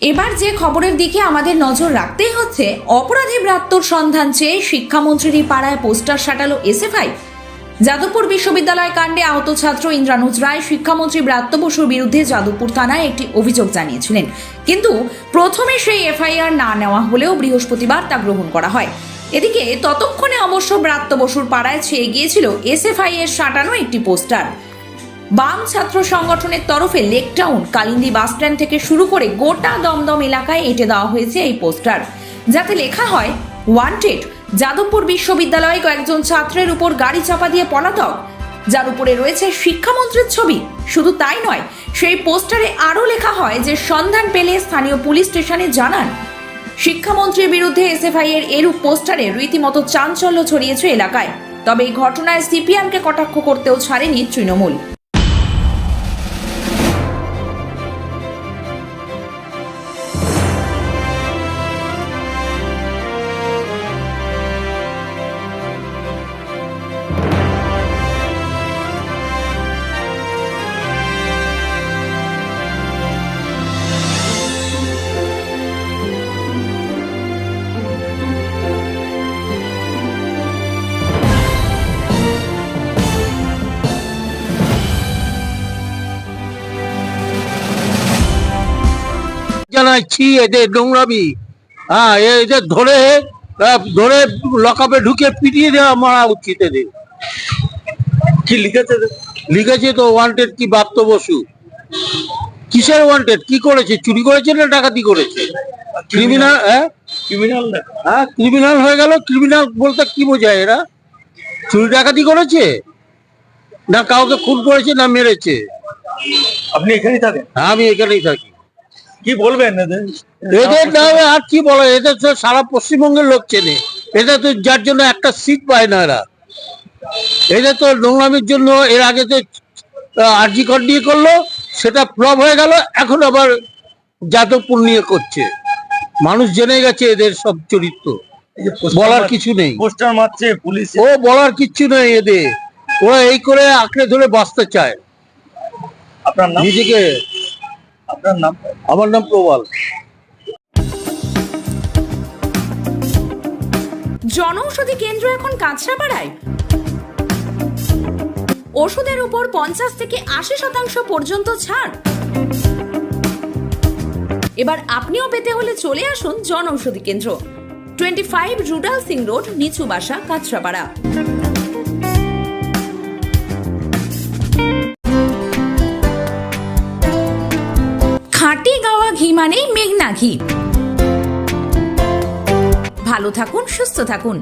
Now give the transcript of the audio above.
এবার যে খবরের দিকে আমাদের নজর রাখতেই হচ্ছে, অপরাধী ব্রাত্যর সন্ধান চেয়ে শিক্ষামন্ত্রীর পাড়ায় পোস্টার সাটালো এসএফআই। যাদবপুর বিশ্ববিদ্যালয় কাণ্ডে আহত ছাত্র ইন্দ্রানুজ রায় শিক্ষামন্ত্রী ব্রাত্য বসুর বিরুদ্ধে যাদবপুর থানায় একটি অভিযোগ জানিয়েছিলেন। কিন্তু প্রথমে সেই এফআইআর না নেওয়া হলেও বৃহস্পতিবার তা গ্রহণ করা হয়। এদিকে ততক্ষণে অবশ্য ব্রাত্য বসুর পাড়ায় ছেয়ে গিয়েছিল এসএফআই এর সাটানো একটি পোস্টার। বাম ছাত্র সংগঠনের তরফে লেকটাউন, কালিন্দি বাসস্ট্যান্ড থেকে শুরু করে গোটা দমদম এলাকায় এঁটে দেওয়া হয়েছে এই পোস্টার। যাতে লেখা হয় ওয়ান্টেড যাদবপুর বিশ্ববিদ্যালয়ে কয়েকজন ছাত্রের উপর গাড়ি চাপা দিয়ে পলাতক। যার উপরে রয়েছে শিক্ষামন্ত্রীর ছবি। শুধু তাই নয়, সেই পোস্টারে আরও লেখা হয় যে সন্ধান পেলে স্থানীয় পুলিশ স্টেশনে জানান। শিক্ষামন্ত্রীর বিরুদ্ধে এসএফআই এর এরূপ পোস্টারে রীতিমতো চাঞ্চল্য ছড়িয়েছে এলাকায়। তবে এই ঘটনায় সিপিএমকে কটাক্ষ করতেও ছাড়েনি তৃণমূল। জানাচ্ছি এদের নোংরামি। হ্যাঁ এদের ধরে ধরে লকাপে ঢুকে পিটিয়ে দেওয়া মারা উচিত এদের। কি লিখেছে লিখেছে তো ওয়ান্টেড কি বাপ্ত বসু। কিসের ওয়ান্টেড? কি করেছে? চুরি করেছে না ডাকাতি করেছে? ক্রিমিনাল হ্যাঁ? ক্রিমিনাল হ্যাঁ ক্রিমিনাল হয়ে গেল। ক্রিমিনাল বলতে কি বোঝায় এরা? চুরি ডাকাতি করেছে? না কাউকে খুন করেছে না মেরেছে? আপনি এখানেই থাকেন? হ্যাঁ, আমি এখানেই থাকি। কি বলবেন এদের? এদের নামে আর কি বলে এদের তো সারা পশ্চিমবঙ্গের লোক চেনে। এটা তো যার জন্য একটা সিট পায় না এরা। এদের তো নোংরামির জন্য এর আগে তো আরজি কর নিয়ে করল সেটা ফ্লপ হয়ে গেল এখন আবার যাদবপুর নিয়ে করছে। মানুষ জেনে গেছে এদের সব চরিত্র। বলার কিছু নেই। পোস্টার মারছে পুলিশ ও বলার কিছু নেই এদের। ওরা এই করে আঁকড়ে ধরে বাঁচতে চায়। আপনার নাম? নিজেকে আপনার নাম? আমার নাম প্রবাল। জনৌষধি কেন্দ্র এখন কাঁচরাপাড়ায়? ওষুধের উপর পঞ্চাশ থেকে আশি শতাংশ পর্যন্ত ছাড়। এবার আপনিও পেতে হলে চলে আসুন Janaushadhi Kendra. Twenty five Rudal Singh road নিচু বাসা কাঁচরাপাড়া। মানেই মেঘনা ঘি। ভালো থাকুন সুস্থ থাকুন।